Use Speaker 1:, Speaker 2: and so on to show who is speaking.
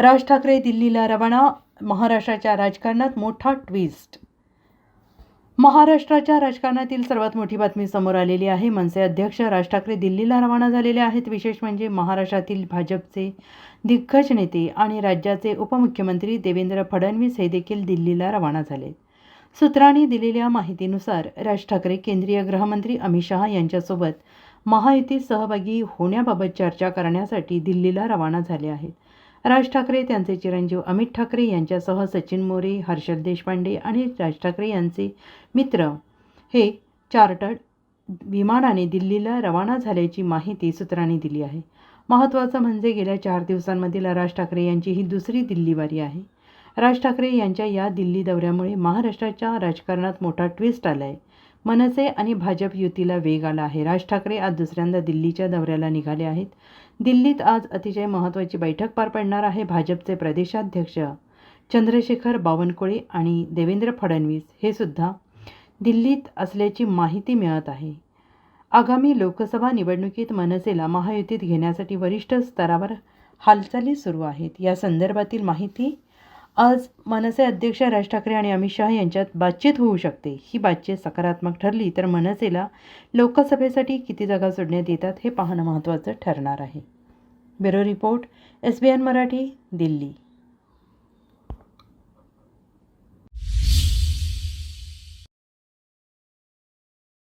Speaker 1: राज ठाकरे दिल्लीला रवाना महाराष्ट्राच्या राजकारणात मोठा ट्विस्ट महाराष्ट्राच्या राजकारणातील सर्वात मोठी बातमी समोर आलेली आहे. मनसे अध्यक्ष राज ठाकरे दिल्लीला रवाना झालेले आहेत. विशेष म्हणजे महाराष्ट्रातील भाजपचे दिग्गज नेते आणि राज्याचे उपमुख्यमंत्री देवेंद्र फडणवीस हे देखील दिल्लीला रवाना झाले. सूत्रांनी दिलेल्या माहितीनुसार राज ठाकरे केंद्रीय गृहमंत्री अमित शहा यांच्यासोबत महायुतीत सहभागी होण्याबाबत चर्चा करण्यासाठी दिल्लीला रवाना झाले आहेत. राज ठाकरे त्यांचे चिरंजीव अमित ठाकरे यांच्यासह सचिन मोरे हर्षल देशपांडे आणि राज ठाकरे यांचे मित्र. हे चार्टर्ड विमानाने दिल्लीला रवाना झाल्याची माहिती सूत्रांनी दिली आहे. महत्त्वाचं म्हणजे गेल्या चार दिवसांमधील राज ठाकरे यांची ही दुसरी दिल्लीवारी आहे. राज ठाकरे यांच्या या दिल्ली दौऱ्यामुळे महाराष्ट्राच्या राजकारणात मोठा ट्विस्ट आला आहे मनसे आणि भाजप युतीला वेग आला आहे. राज ठाकरे आज दुसऱ्यांदा दिल्लीच्या दौऱ्याला निघाले आहेत. दिल्लीत आज अतिशय महत्त्वाची बैठक पार पडणार आहे. भाजपचे प्रदेशाध्यक्ष चंद्रशेखर बावनकुळे आणि देवेंद्र फडणवीस हे सुद्धा दिल्लीत असल्याची माहिती मिळत आहे. आगामी लोकसभा निवडणुकीत मनसेला महायुतीत घेण्यासाठी वरिष्ठ स्तरावर हालचाली सुरू आहेत. या संदर्भातील माहिती आज मनसे अध्यक्ष राज ठाकरे आणि अमित शहा यांच्यात बातचीत होऊ शकते. ही बातचीत सकारात्मक ठरली तर मनसेला लोकसभेसाठी किती जागा सोडण्यात येतात हे पाहणं महत्त्वाचं ठरणार आहे. Bureau report S B N Marathi Delhi.